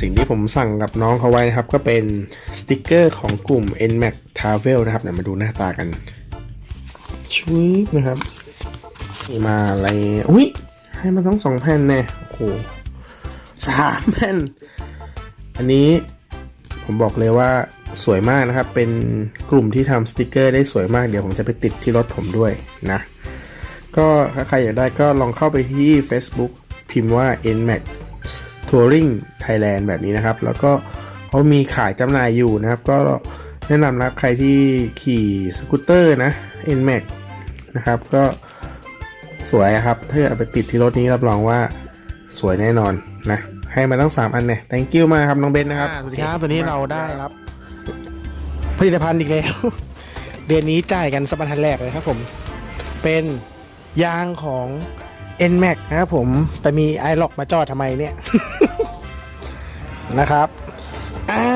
สิ่งที่ผมสั่งกับน้องเขาไว้นะครับ ก็เป็นสติกเกอร์ของกลุ่ม NMAX Travel นะครับเดี๋ยวมาดูหน้าตากันชุบนะครับนี่มาอะไรอุ้ยให้มาต้องสองแผ่นแน่โอ้โหสามแผ่น อันนี้ผมบอกเลยว่าสวยมากนะครับ เป็นกลุ่มที่ทำสติกเกอร์ได้สวยมาก เดี๋ยวผมจะไปติดที่รถผมด้วยนะ ก็ถ้าใครอยากได้ก็ลองเข้าไปที่ Facebook พิมพ์ว่า NMAX Touring Thailand แบบนี้นะครับ แล้วก็เขามีขายจำหน่ายอยู่นะครับ ก็แนะนำนะครับใครที่ขี่สกูตเตอร์นะ NMAX นะครับ ก็สวยครับ ถ้าเอาไปติดที่รถนี้รับรองว่าสวยแน่นอนนะ ให้มาตั้ง 3 อันเนี่ย thank you มากครับ น้องเบนนะครับ สวัสดีครับตัวนี้เราได้รับ ผลิตภัณฑ์อีกแล้ว เดือนนี้จ่ายกันสัปดาห์แรกเลยครับผม เป็นยางของ NMAX นะครับผม แต่มี i l o c มาจอดทำไมเนี่ย นะครับอ่า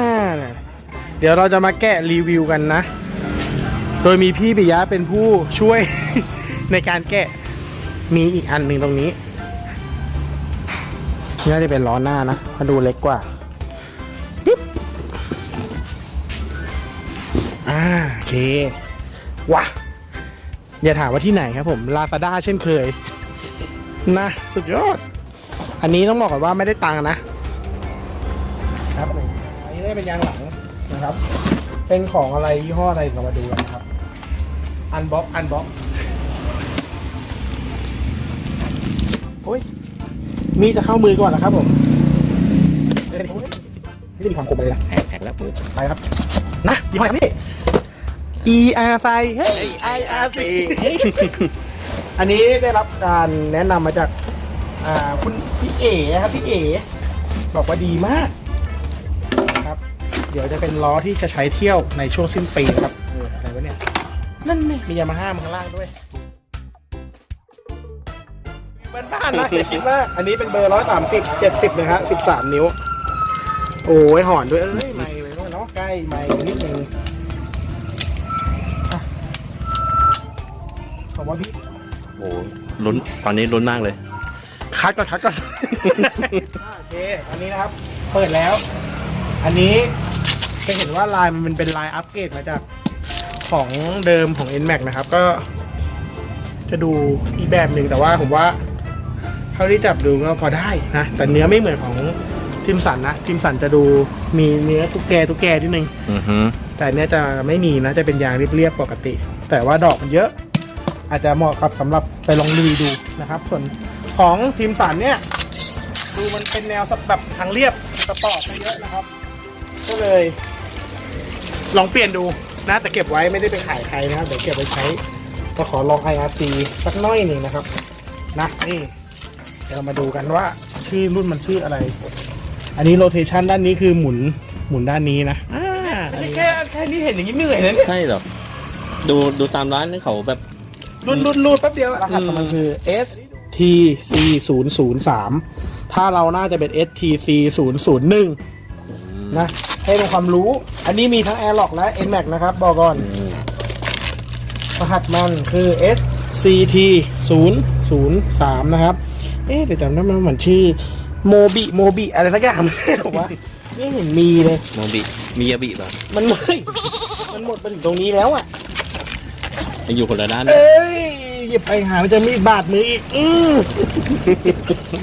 เดี๋ยวเราจะมาแกะรีวิวกันนะ โดยมีพี่ปิยะเป็นผู้ช่วย ในการแกะมีอีกอันหนึ่งตรงนี้น่าจะเป็นล้อหน้านะมาดูเล็กกว่าปิ๊บอ่าโอเคว้าอย่าถามว่าที่ไหนครับผมลาซาด้าเช่นเคย นะสุดยอด อันนี้ต้องบอกก่อนว่าไม่ได้ตังค์นะครับผมอันนี้ได้เป็นยางหลังนะครับ เป็นของอะไรยี่ห้ออะไรเรามาดูกันนะครับ อันบ็อกอันบ็อกโอ้ยมีจะเข้ามือก่อนนะครับผมเอ้ยนี่จะมีความคมเลยนะแท็กแล้วมือไปครับ นะยี่ห้ออะไรครับนี่ E R ไซเฮ้ย I R C อันนี้ได้รับการแนะนำมาจากอ่าคุณพี่เอ๋ครับพี่เอ๋บอกว่าดีมากครับ เดี๋ยวจะเป็นล้อที่จะใช้เที่ยวในช่วงสิ้นปีครับเอออะไรวะเนี่ย นั่นไงมียามาฮ่ามาข้างล่างด้วยบ้านๆนะอย่าคิดว่าอันนี้เป็นเบอร์ร้อยสามสิบเจ็ดสิบนะฮะสิบสามนิ้ว โอ้ยหอนด้วยเอ้ยไม่เลยเนาะใกล้ไม่นิดนึงอะผมว่าพี่ ลุ้นตอนนี้ลุ้นมากเลย คัดก่อนคัดก่อนโอเค อันนี้นะครับ เปิดแล้ว อันนี้จะเห็นว่าลายมันเป็นลายอัปเกรดมาจากของเดิมของ NMAX นะครับ ก็จะดูอีกแบบหนึ่งแต่ว่าผมว่า เท่าที่จับดูก็พอได้นะ แต่เนื้อไม่เหมือนของทิมสันนะทิมสันจะดูมีเนื้อตุ๊กแกตุ๊กแกนิดนึง อือฮึแต่อันเนี้ยจะไม่มีนะจะเป็นยางเรียบๆปกติ แต่ว่าดอกมันเยอะ อาจจะเหมาะกับสำหรับไปลองลุยดูนะครับ ส่วนของทีมสันเนี่ยดูมันเป็นแนวสแบบทางเรียบสปอร์ตไปเยอะนะครับ ก็เลย ลองเปลี่ยนดูนะแต่เก็บไว้ไม่ได้ไปขายใครนะครับเดี๋ยวเก็บไว้ใช้ก็ขอลอง IRC สักหน้อยหนึ่งนะครับนะนี่เดี๋ยวเรามาดูกันว่าชื่อรุ่นมันชื่ออะไร อันนี้โรเทชันด้านนี้คือหมุนหมุนด้านนี้นะอ่าอันนี้แค่แค่นี้เห็นอย่างนี้เหนื่อยนะเนี่ยใช่เหรอ ดูดูตามร้านนี่เขาแบบ รุ่นรุ่นรุ่นแป๊บเดียวรหัสของมันคือ S T C 0 0 3ถ้าเราน่าจะเป็น S T C 0 0 1นะให้เป็นความรู้ อันนี้มีทั้ง Airlock และ NMAX นะครับ บอกก่อน รหัสมันคือ S C T 0 0 3นะครับ เอ๊ะแต่จำได้ไหมมันเหมือนชื่อโมบิโมบิอะไรสักอย่างไม่รู้ว่าไม่เห็นมีเลยโมบิมียาบิป่ะมันไม่มันหมดไปถึงตรงนี้แล้วอะ มันอยู่คนละด้านเอ้ยหยิบไปหามันจะมีดบาดมืออีกอือ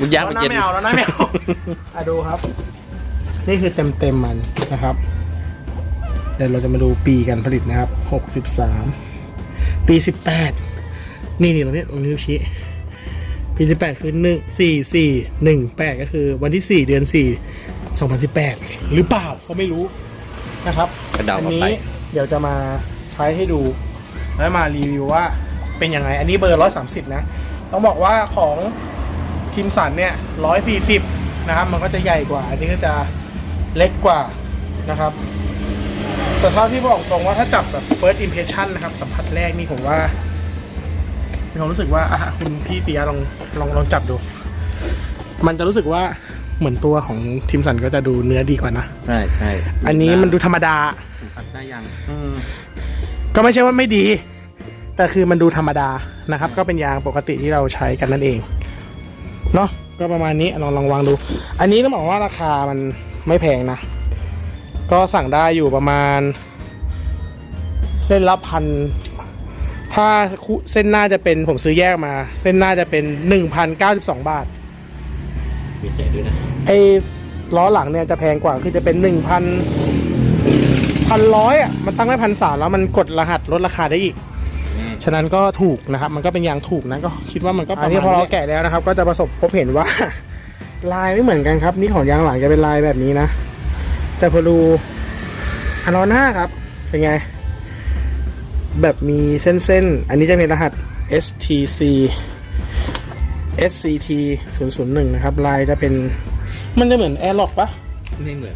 มันยากแล้มันวนะเย็นไม่เอาแล้วนะไม่เอาอะดูครับ นี่คือเต็มเต็มๆมันนะครับ เดี๋ยวเราจะมาดูปีการผลิตนะครับหกสิบสามปีสิบแปดนี่นี่ตรงนี้ตรงนี้วชี้ปีสิบแปดคือหนึ่งสี่สี่หนึ่งแปดก็คือวันที่สี่เดือนสี่สองพันสิบแปดหรือเปล่าเขาไม่รู้นะครับกระเดาอันออกนี้ไป เดี๋ยวจะมาใช้ให้ดู แล้วมารีวิวว่าเป็นยังไง อันนี้เบอร์ร้อยสามสิบนะ ต้องบอกว่าของทีมสันเนี่ยร้อยสี่สิบนะครับ มันก็จะใหญ่กว่า อันนี้ก็จะเล็กกว่านะครับ แต่เท่าที่บอกตรงว่าถ้าจับแบบ first impression นะครับ สัมผัสแรกนี่ผมว่ามีความรู้สึกว่าอะคุณพี่ปียะลองลองลองจับดู มันจะรู้สึกว่าเหมือนตัวของทีมสันก็จะดูเนื้อดีกว่านะ ใช่ใช่อันนี้มันดูธรรมดา สัมผัสได้ยังอืม ก็ไม่ใช่ว่าไม่ดี แต่คือมันดูธรรมดานะครับ ก็เป็นยางปกติที่เราใช้กันนั่นเองเนาะก็ประมาณนี้ลองลองวางดู อันนี้ต้องบอกว่าราคามันไม่แพงนะ ก็สั่งได้อยู่ประมาณ เส้นละพันถ้าคุเส้นหน้าจะเป็นผมซื้อแยกมา เส้นหน้าจะเป็น 1,092 บาทมีเศษด้วยนะไอ้ล้อหลังเนี่ยจะแพงกว่าคือจะเป็นหนึ่ง พันพันร้อยอะมันตั้งได้พันสามแล้วมันกดรหัสลดราคาได้อีก ฉะนั้นก็ถูกนะครับ มันก็เป็นยางถูกนะก็คิดว่ามันก็อันนี้พอเราแกะแล้วนะครับ ก็จะประสบพบเห็นว่า ลายไม่เหมือนกันครับ นี่ของยางหลังจะเป็นลายแบบนี้นะ แต่พอดูอันล้อหน้าครับ เป็นไง แบบมีเส้นๆ อันนี้จะเป็นรหัส STC SCT 001 นะครับ ลายจะเป็น มันจะเหมือนแอร์ล็อกปะไม่เหมือน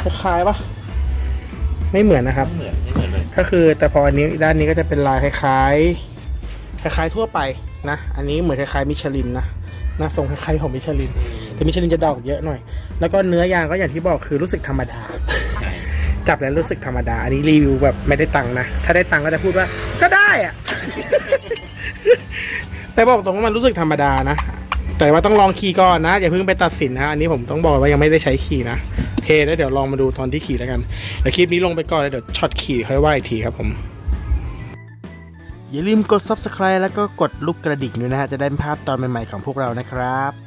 คล้ายๆปะ ไม่เหมือนนะครับ ไม่เหมือนไม่เหมือนเลยก็คือแต่พออันนี้ด้านนี้ก็จะเป็นลายคล้ายๆ คล้ายๆทั่วไปนะ อันนี้เหมือนคล้ายๆมิชลินนะหนะทรงคล้ายๆของมิชลิน แต่มิชลินจะดอกเยอะหน่อย แล้วก็เนื้อยางก็อย่างที่บอกคือรู้สึกธรรมดา ใช่จับแล้วรู้สึกธรรมดา อันนี้รีวิวแบบไม่ได้ตังค์นะ ถ้าได้ตังค์ก็จะพูดว่า ก็ได้อะ แต่บอกตรงว่ามันรู้สึกธรรมดานะ แต่ว่าต้องลองขี่ก่อนนะ อย่าเพิ่งไปตัดสินนะอันนี้ผมต้องบอกว่ายังไม่ได้ใช้ขี่นะโอเคแล้วเดี๋ยวลองมาดูตอนที่ขี่แล้วกันเดี๋ยวคลิปนี้ลงไปก่อนแล้วเดี๋ยวช็อตขี่ค่อยว่าอีกทีครับผมอย่าลืมกด subscribe แล้วก็กดลูกกระดิ่งด้วยนะฮะ จะได้ภาพตอนใหม่ๆของพวกเรานะครับ